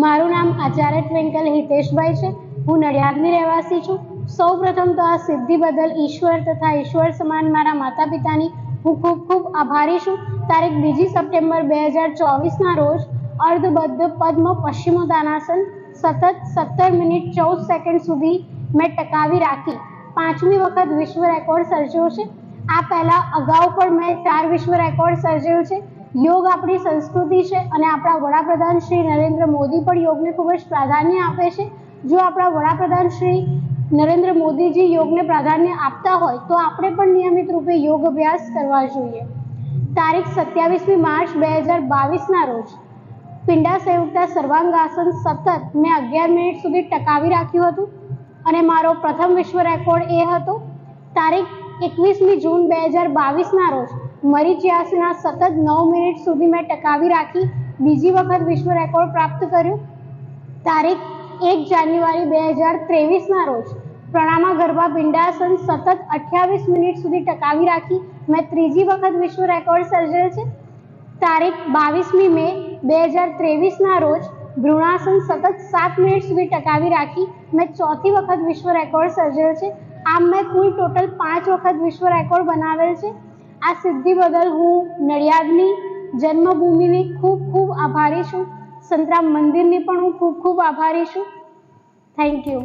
મારું નામ આચાર્ય ટ્વિંકલ હિતેશભાઈ છે. હું નડિયાદની રહેવાસી છું. સૌ પ્રથમ તો આ સિદ્ધિ બદલ ઈશ્વર તથા ઈશ્વર સમાન મારા માતા પિતાની હું ખૂબ ખૂબ આભારી છું. તારીખ બીજી સપ્ટેમ્બર બે હજાર ચોવીસના રોજ અર્ધબદ્ધ પદ્મ પશ્ચિમોદાનાસન સતત સત્તર મિનિટ ચૌદ સેકન્ડ સુધી મેં ટકાવી રાખી. પાંચમી વખત વિશ્વ રેકોર્ડ સર્જ્યો છે. આ પહેલાં અગાઉ પણ મેં ચાર વિશ્વ રેકોર્ડ સર્જ્યો છે. યોગ આપણી સંસ્કૃતિ છે અને આપણા વડાપ્રધાન શ્રી નરેન્દ્ર મોદી પણ યોગને ખૂબ જ પ્રાધાન્ય આપે છે. જો આપણા વડાપ્રધાન શ્રી નરેન્દ્ર મોદીજી યોગને પ્રાધાન્ય આપતા હોય, તો આપણે પણ નિયમિત રૂપે યોગ અભ્યાસ કરવા જોઈએ. તારીખ સત્યાવીસમી માર્ચ બે હજાર બાવીસના રોજ. પિંડા સંયુક્તા સર્વાંગાસન સતત મેં અગિયાર મિનિટ સુધી ટકાવી રાખ્યું હતું અને મારો પ્રથમ વિશ્વ રેકોર્ડ એ હતો. તારીખ એકવીસમી જૂન બે હજાર બાવીસના રોજ. મરીચિયાસના સતત નવ મિનિટ સુધી મેં ટકાવી રાખી, બીજી વખત વિશ્વ રેકોર્ડ પ્રાપ્ત કર્યું. તારીખ એક જાન્યુઆરી બે હજાર ત્રેવીસના રોજ પ્રણામા ગરબા પિંડાસન સતત અઠ્યાવીસ મિનિટ સુધી ટકાવી રાખી, મેં ત્રીજી વખત વિશ્વ રેકોર્ડ સર્જેલ છે. તારીખ બાવીસમી મે બે હજાર ત્રેવીસના રોજ ભૃણાસન સતત સાત મિનિટ સુધી ટકાવી રાખી, મેં ચોથી વખત વિશ્વ રેકોર્ડ સર્જેલ છે. આમ મેં કુલ ટોટલ પાંચ વખત વિશ્વ રેકોર્ડ બનાવેલ છે. આ સિદ્ધિ બદલ હું નડિયાદની જન્મભૂમિની ખૂબ ખૂબ આભારી છું. સંતરામ મંદિરની પણ હું ખૂબ ખૂબ આભારી છું. Thank you